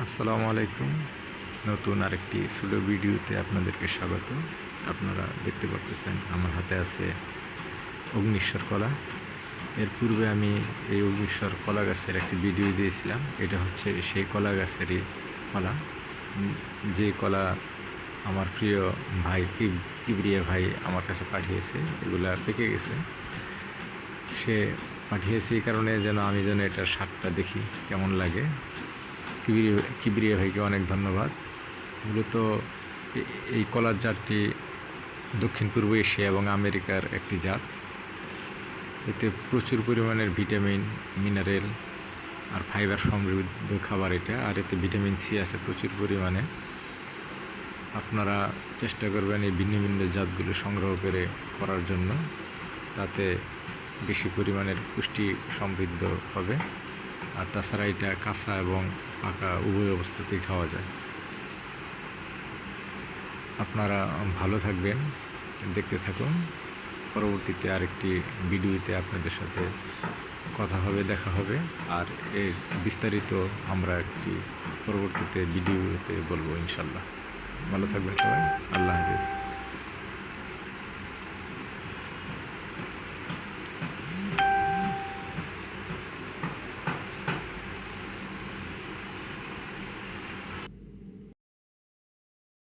আসসালামু আলাইকুম। নতুন আরেকটি সুলো ভিডিওতে আপনাদেরকে স্বাগত। আপনারা দেখতে পাচ্ছেন আমার হাতে আছে অগ্নিশ্বর কলা। এর পূর্বে আমি এই অগ্নিশ্বর কলা গাছের একটি ভিডিও দিয়েছিলাম। এটা হচ্ছে সেই কলা গাছেরই কলা। যে কলা আমার প্রিয় ভাই কিব- কিবরিয়া ভাই আমার কাছে পাঠিয়েছে, এগুলা পেকে গেছে। সে পাঠিয়েছে এই কারণে যেন আমি যেন এটার স্বাদটা দেখি, কেমন লাগে। কিবরিয়া কিবরিয়া ভাইকে অনেক ধন্যবাদ। মূলত এই কলার জাতটি দক্ষিণ পূর্ব এশিয়া এবং আমেরিকার একটি জাত। এতে প্রচুর পরিমাণের ভিটামিন, মিনারেল আর ফাইবার সমৃদ্ধ খাবার এটা, আর এতে ভিটামিন সি আছে প্রচুর পরিমাণে। আপনারা চেষ্টা করবেন এই ভিন্ন ভিন্ন জাতগুলো সংগ্রহ করে করার জন্য, তাতে বেশি পরিমাণের পুষ্টি সমৃদ্ধ হবে। আর তাছাড়া এটা কাঁচা এবং পাকা উভয় অবস্থাতেই খাওয়া যায়। আপনারা ভালো থাকবেন, দেখতে থাকুন। পরবর্তীতে আরেকটি ভিডিওতে আপনাদের সাথে কথা হবে, দেখা হবে। আর এর বিস্তারিত আমরা একটি পরবর্তীতে ভিডিওতে বলব ইনশাল্লাহ। ভালো থাকবেন সবাই, আল্লাহ হাফিজ।